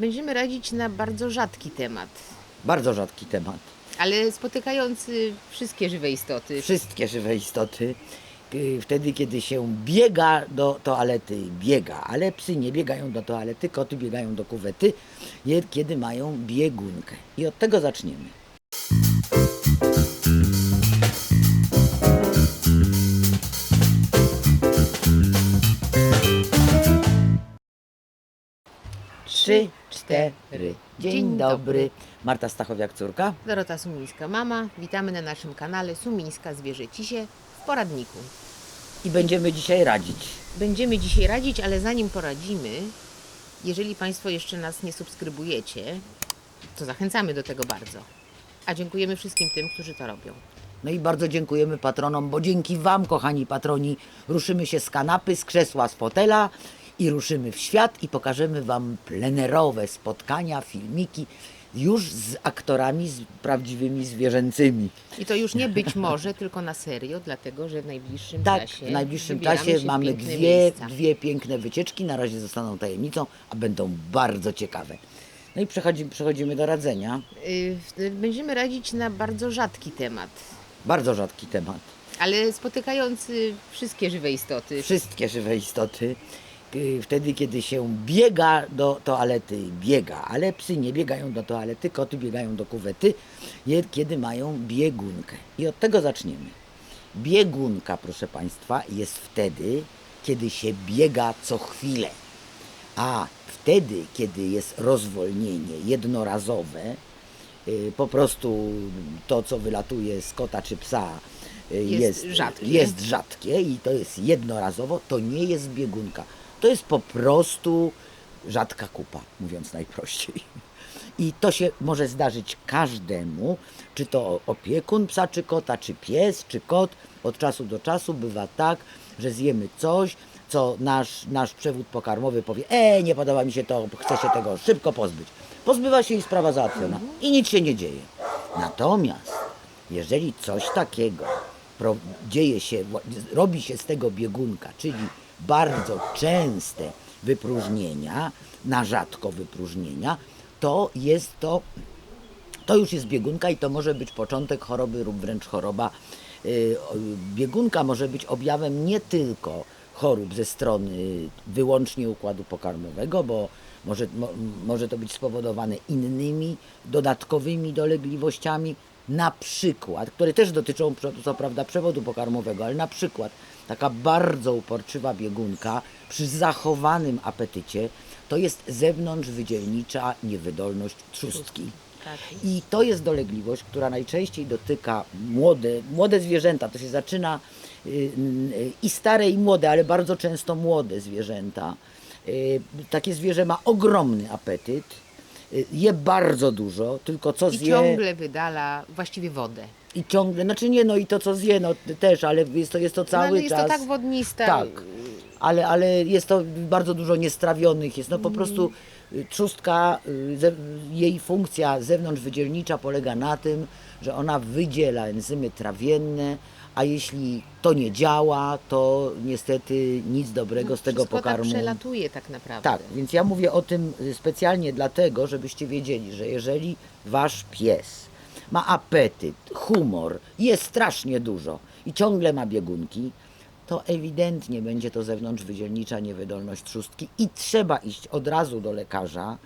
Będziemy radzić na bardzo rzadki temat, Bardzo rzadki temat. ale spotykający wszystkie żywe istoty. Wszystkie żywe istoty. y, Wtedy, kiedy się biega do toalety, biega, ale psy nie biegają do toalety, koty biegają do kuwety, je- kiedy mają biegunkę. I od tego zaczniemy. Trzy, cztery. Dzień, Dzień dobry. dobry. Marta Stachowiak, córka. Dorota Sumińska mama, witamy na naszym kanale Sumińska Zwierzęcisie w poradniku. I będziemy dzisiaj radzić. Będziemy dzisiaj radzić, ale zanim poradzimy, jeżeli Państwo jeszcze nas nie subskrybujecie, to zachęcamy do tego bardzo. A dziękujemy wszystkim tym, którzy to robią. No i bardzo dziękujemy patronom, bo dzięki Wam, kochani patroni, ruszymy się z kanapy, z krzesła, z fotela i ruszymy w świat i pokażemy Wam plenerowe spotkania, filmiki już z aktorami, z prawdziwymi zwierzęcymi. I to już nie być może, tylko na serio, dlatego że w najbliższym Tak, czasie. w najbliższym czasie mamy dwie, miejsca. dwie piękne wycieczki, na razie zostaną tajemnicą, a będą bardzo ciekawe. No i przechodzimy, przechodzimy do radzenia. Y, Będziemy radzić na bardzo rzadki temat, Bardzo rzadki temat. ale spotykający wszystkie żywe istoty. wszystkie żywe istoty. Y, Wtedy, kiedy się biega do toalety, biega, ale psy nie biegają do toalety, koty biegają do kuwety, kiedy mają biegunkę. I od tego zaczniemy. Biegunka, proszę Państwa, jest wtedy, kiedy się biega co chwilę. A wtedy, kiedy jest rozwolnienie jednorazowe, y, po prostu to, co wylatuje z kota czy psa, y, Jest jest, rzadkie. jest rzadkie i to jest jednorazowo, to nie jest biegunka. To jest po prostu rzadka kupa, mówiąc najprościej. I to się może zdarzyć każdemu, czy to opiekun psa, czy kota, czy pies, czy kot. Od czasu do czasu bywa tak, że zjemy coś, co nasz, nasz przewód pokarmowy powie, e, nie podoba mi się to, chcę się tego szybko pozbyć. Pozbywa się i sprawa załatwiona. I nic się nie dzieje. Natomiast jeżeli coś takiego dzieje się, robi się z tego biegunka, czyli bardzo częste wypróżnienia, na rzadko wypróżnienia, to jest to to już jest biegunka i to może być początek choroby lub wręcz choroba. O- Biegunka może być objawem nie tylko chorób ze strony wyłącznie układu pokarmowego, bo może, mo, może to być spowodowane innymi dodatkowymi dolegliwościami, na przykład, które też dotyczą co prawda przewodu pokarmowego, ale na przykład taka bardzo uporczywa biegunka przy zachowanym apetycie to jest zewnątrzwydzielnicza niewydolność trzustki. Tak. I to jest dolegliwość, która najczęściej dotyka młode, młode zwierzęta. To się zaczyna y, y, i stare, i młode, ale bardzo często młode zwierzęta. Y, Takie zwierzę ma ogromny apetyt, je bardzo dużo, tylko co I zje ciągle wydala właściwie wodę. I ciągle, znaczy nie, no i to co zje, no też, ale jest to, jest to No, cały ale jest czas. to tak wodnista. Tak, ale, ale jest to bardzo dużo niestrawionych, jest no po prostu y, trzustka, y, jej funkcja zewnątrzwydzielnicza polega na tym, że ona wydziela enzymy trawienne, a jeśli to nie działa, to niestety nic dobrego z tego tak pokarmu. przelatuje tak naprawdę. Tak, więc ja mówię o tym y, specjalnie dlatego, żebyście wiedzieli, że jeżeli wasz pies ma apetyt, humor, jest strasznie dużo i ciągle ma biegunki, to ewidentnie będzie to zewnątrzwydzielnicza niewydolność trzustki i trzeba iść od razu do lekarza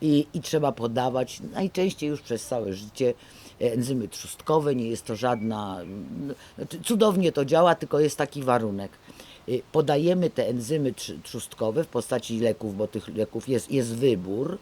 i, i trzeba podawać najczęściej już przez całe życie e, enzymy trzustkowe. Nie jest to żadna. mm, znaczy Cudownie to działa, tylko jest taki warunek. Y, Podajemy te enzymy tr- trzustkowe w postaci leków, bo tych leków jest, jest wybór,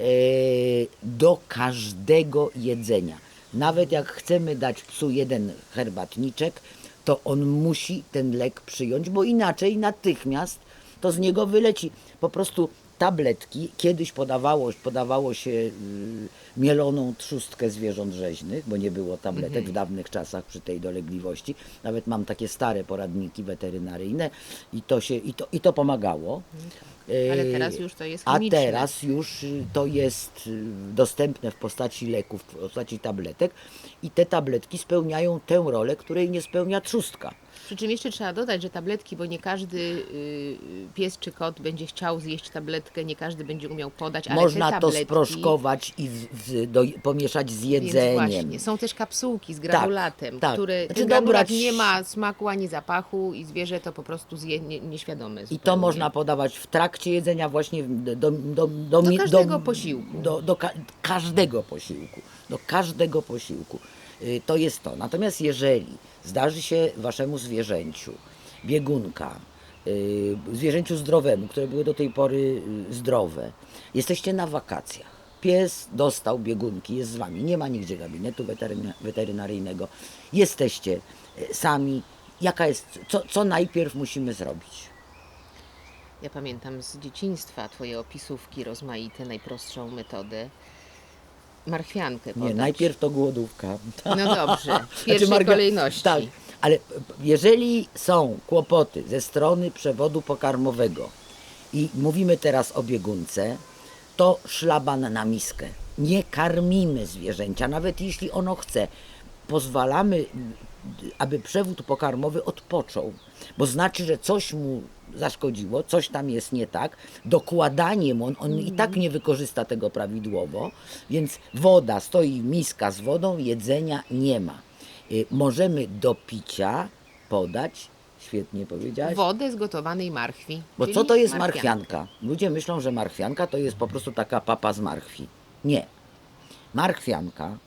e, do każdego jedzenia. Nawet jak chcemy dać psu jeden herbatniczek, to on musi ten lek przyjąć, bo inaczej natychmiast to z niego wyleci. Po prostu tabletki, kiedyś podawało, podawało się y, mieloną trzustkę zwierząt rzeźnych, bo nie było tabletek w dawnych czasach przy tej dolegliwości. Nawet mam takie stare poradniki weterynaryjne i to, się, i to, i to pomagało. Ale Y, teraz już to jest A chemiczne. teraz już y, to jest y, dostępne w postaci leków, w postaci tabletek i te tabletki spełniają tę rolę, której nie spełnia trzustka. Przy czym jeszcze trzeba dodać, że tabletki, bo nie każdy y, pies czy kot będzie chciał zjeść tabletkę, nie każdy będzie umiał podać, ale Można te to tabletki, sproszkować i z, z, do, pomieszać z Więc jedzeniem. właśnie, są też kapsułki z granulatem, tak. które Znaczy granulat dobrać- nie ma smaku ani zapachu i zwierzę to po prostu zje nie, nieświadome I zupełnie. to można podawać w trakcie jedzenia właśnie do, do, do, do, Do każdego posiłku. Do, do ka każdego posiłku. Do każdego posiłku. Y, To jest to. Natomiast jeżeli zdarzy się waszemu zwierzęciu biegunka, y, zwierzęciu zdrowemu, które były do tej pory y, zdrowe, jesteście na wakacjach. Pies dostał biegunki, jest z wami, nie ma nigdzie gabinetu weteryna- weterynaryjnego. Jesteście sami. Jaka jest, co, co najpierw musimy zrobić? Ja pamiętam z dzieciństwa twoje opisówki rozmaite, najprostszą metodę. Marchwiankę podać. Nie, najpierw to głodówka. No dobrze, w pierwszej marga- kolejności. Tak, ale jeżeli są kłopoty ze strony przewodu pokarmowego i mówimy teraz o biegunce, to szlaban na miskę. Nie karmimy zwierzęcia, nawet jeśli ono chce. Pozwalamy, aby przewód pokarmowy odpoczął, bo znaczy, że coś mu zaszkodziło, coś tam jest nie tak. Dokładaniem on, on i tak nie wykorzysta tego prawidłowo, więc woda, stoi miska z wodą, jedzenia nie ma. Y, Możemy do picia podać, świetnie powiedziałaś, Wodę z gotowanej marchwi. bo czyli co to jest marchwianka? Ludzie myślą, że marchwianka to jest po prostu taka papa z marchwi. Nie. Marchwianka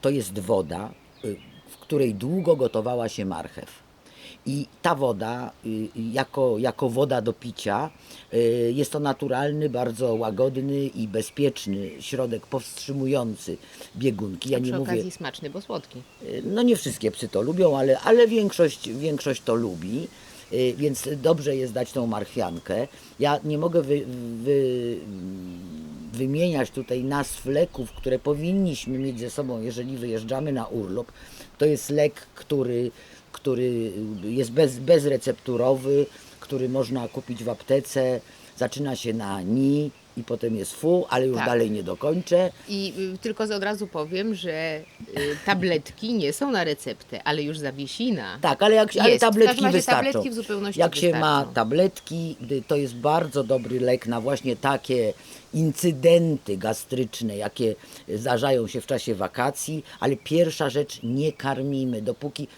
to jest woda, y, w której długo gotowała się marchew. I ta woda, y, jako, jako woda do picia, y, jest to naturalny, bardzo łagodny i bezpieczny środek powstrzymujący biegunki. Ja A nie przy mówię. okazji smaczny, bo słodki. No nie wszystkie psy to lubią, ale, ale większość, większość to lubi. Y, Więc dobrze jest dać tą marchwiankę. Ja nie mogę wy, wy, wymieniać tutaj nazw leków, które powinniśmy mieć ze sobą, jeżeli wyjeżdżamy na urlop. To jest lek, który, który jest bez, bezrecepturowy, który można kupić w aptece. Zaczyna się na ni i potem jest fu, ale już Tak. dalej nie dokończę. I y, tylko z- od razu powiem, że y, tabletki nie są na receptę, ale już zawiesina. Tak, ale, jak, ale Jest. W tabletki razie wystarczą. tabletki w zupełności jak się ma wystarczą. tabletki, to jest bardzo dobry lek na właśnie takie incydenty gastryczne, jakie zdarzają się w czasie wakacji, ale pierwsza rzecz, nie karmimy, dopóki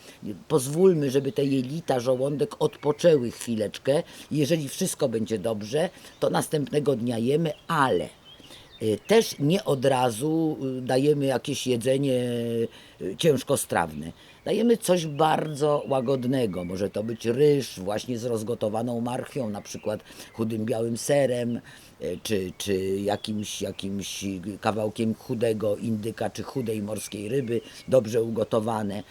pozwólmy, żeby te jelita, żołądek odpoczęły chwileczkę. Jeżeli wszystko będzie dobrze, to następnego dnia jemy, ale Y, Też nie od razu y, dajemy jakieś jedzenie y, ciężkostrawne. Dajemy coś bardzo łagodnego. Może to być ryż właśnie z rozgotowaną marchwią, na przykład chudym białym serem, czy, czy jakimś, jakimś kawałkiem chudego indyka, czy chudej morskiej ryby, dobrze ugotowane.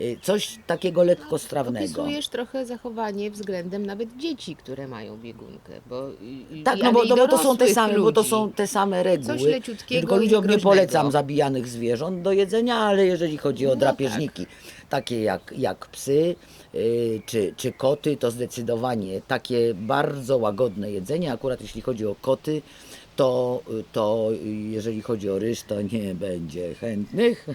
Y, Coś takiego lekkostrawnego. Opisujesz trochę zachowanie względem nawet dzieci, które mają biegunkę. Bo, y, y, Tak, no ale bo, i no bo to są te dorosłych same, bo to ludzi. są te same reguły. Coś leciutkiego Tylko i ludziom nie groźnego. polecam zabijanych zwierząt do jedzenia, ale jeżeli chodzi o No drapieżniki, takie jak, jak psy yy, czy, czy koty, to zdecydowanie takie bardzo łagodne jedzenie. Akurat jeśli chodzi o koty, to, to jeżeli chodzi o ryż, to nie będzie chętnych.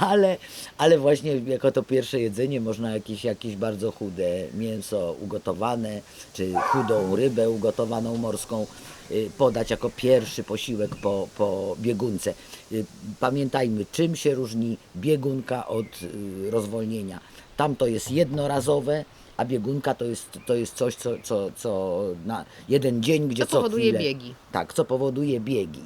ale, ale właśnie jako to pierwsze jedzenie można jakieś, jakieś bardzo chude mięso ugotowane, czy chudą rybę ugotowaną morską y, podać jako pierwszy posiłek po, po biegunce. Y, Pamiętajmy, czym się różni biegunka od y, rozwolnienia. Tam to jest jednorazowe, a biegunka to jest, to jest coś, co, co, co na jeden dzień, gdzie Co co powoduje chwilę, biegi. Tak, co powoduje biegi.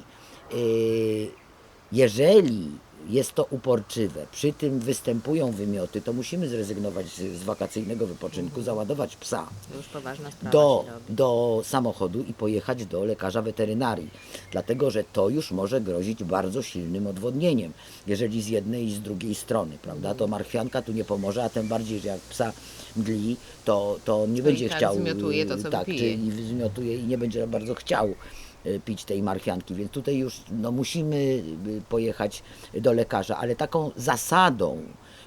Jeżeli jest to uporczywe, przy tym występują wymioty, to musimy zrezygnować z, z wakacyjnego wypoczynku, załadować psa już poważna sprawa do, się robi. do samochodu i pojechać do lekarza weterynarii, dlatego że to już może grozić bardzo silnym odwodnieniem, jeżeli z jednej i z drugiej strony, prawda? To marchwianka tu nie pomoże, a tym bardziej, że jak psa mdli, to, to nie i będzie tak chciał. zmiotuje to, co tak, czyli zmiotuje i nie będzie bardzo chciał pić tej marchwianki, więc tutaj już no, musimy y, pojechać do lekarza, ale taką zasadą,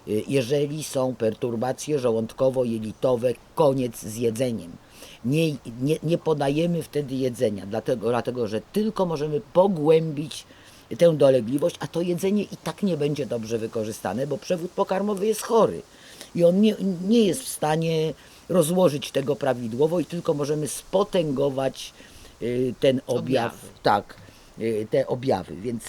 y, jeżeli są perturbacje żołądkowo-jelitowe, koniec z jedzeniem. Nie, nie, nie podajemy wtedy jedzenia, dlatego, dlatego że tylko możemy pogłębić tę dolegliwość, a to jedzenie i tak nie będzie dobrze wykorzystane, bo przewód pokarmowy jest chory. i on nie, nie jest w stanie rozłożyć tego prawidłowo i tylko możemy spotęgować ten objaw, Objawy. tak, y, te objawy, więc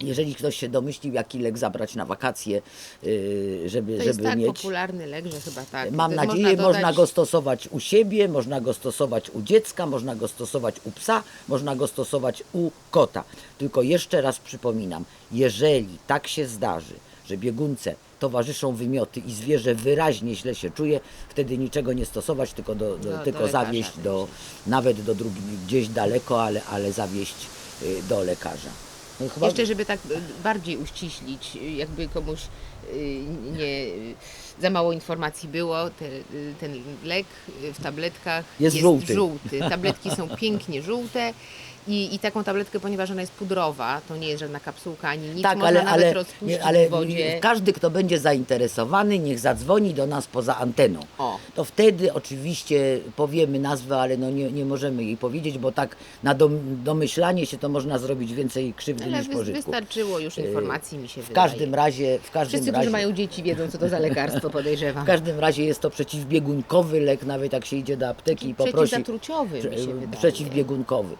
jeżeli ktoś się domyślił, jaki lek zabrać na wakacje, y, żeby, To żeby jest tak mieć... popularny lek, że chyba tak. Mam To nadzieję, można, dodać- go stosować u siebie, można go stosować u dziecka, można go stosować u psa, można go stosować u kota. Tylko jeszcze raz przypominam, jeżeli tak się zdarzy, że biegunce towarzyszą wymioty i zwierzę wyraźnie źle się czuje, wtedy niczego nie stosować, tylko, do, do, Do- do tylko lekarza zawieść wejść. do, nawet do drugi, gdzieś daleko, ale, ale zawieść y, do lekarza. No chyba- Jeszcze, żeby tak y, bardziej uściślić, y, jakby komuś nie za mało informacji było, te, ten lek w tabletkach Jest żółty. żółty. Tabletki są pięknie żółte. I, I taką tabletkę, ponieważ ona jest pudrowa, to nie jest żadna kapsułka ani nic, Tak, można ale, nawet ale, rozpuścić nie, ale w wodzie. każdy, kto będzie zainteresowany, niech zadzwoni do nas poza anteną. O. To wtedy oczywiście powiemy nazwę, ale no nie, nie możemy jej powiedzieć, bo tak na dom, domyślanie się to można zrobić więcej krzywdy Ale niż wys- pożytku. wystarczyło już informacji, mi się W wydaje. każdym razie, w każdym Wszyscy, razie, którzy mają dzieci, wiedzą, co to za lekarstwo, podejrzewam. w każdym razie jest to przeciwbiegunkowy lek, nawet jak się idzie do apteki i poprosi. Przeciwzatruciowy, mi się Prze- wydaje. Przeciwbiegunkowy.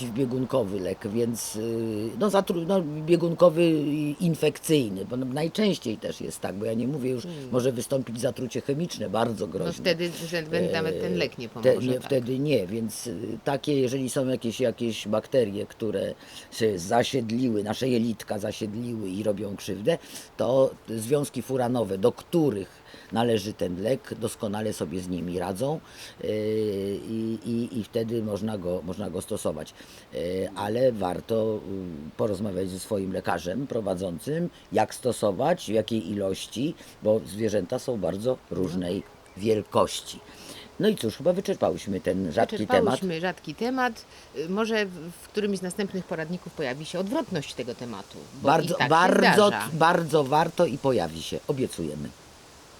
Przeciwbiegunkowy lek, więc y, no, zatru, no, biegunkowy infekcyjny, bo no, najczęściej też jest tak, bo ja nie mówię już, może wystąpić zatrucie chemiczne, bardzo groźne. Hmm. No wtedy że nawet ten lek nie Te, pomoże. nie, tak. Wtedy nie, więc y, takie, jeżeli są jakieś, jakieś bakterie, które się zasiedliły, nasze jelitka zasiedliły i robią krzywdę, to związki furanowe, do których należy ten lek, doskonale sobie z nimi radzą yy, i, i, i wtedy można go, można go stosować. Yy, Ale warto yy, porozmawiać ze swoim lekarzem prowadzącym, jak stosować, w jakiej ilości, bo zwierzęta są bardzo różnej wielkości. No i cóż, chyba wyczerpałyśmy ten rzadki temat. Wyczerpałyśmy rzadki temat. Y, Może w, którymś z następnych poradników pojawi się odwrotność tego tematu. Bardzo, tak bardzo, bardzo warto i pojawi się. Obiecujemy.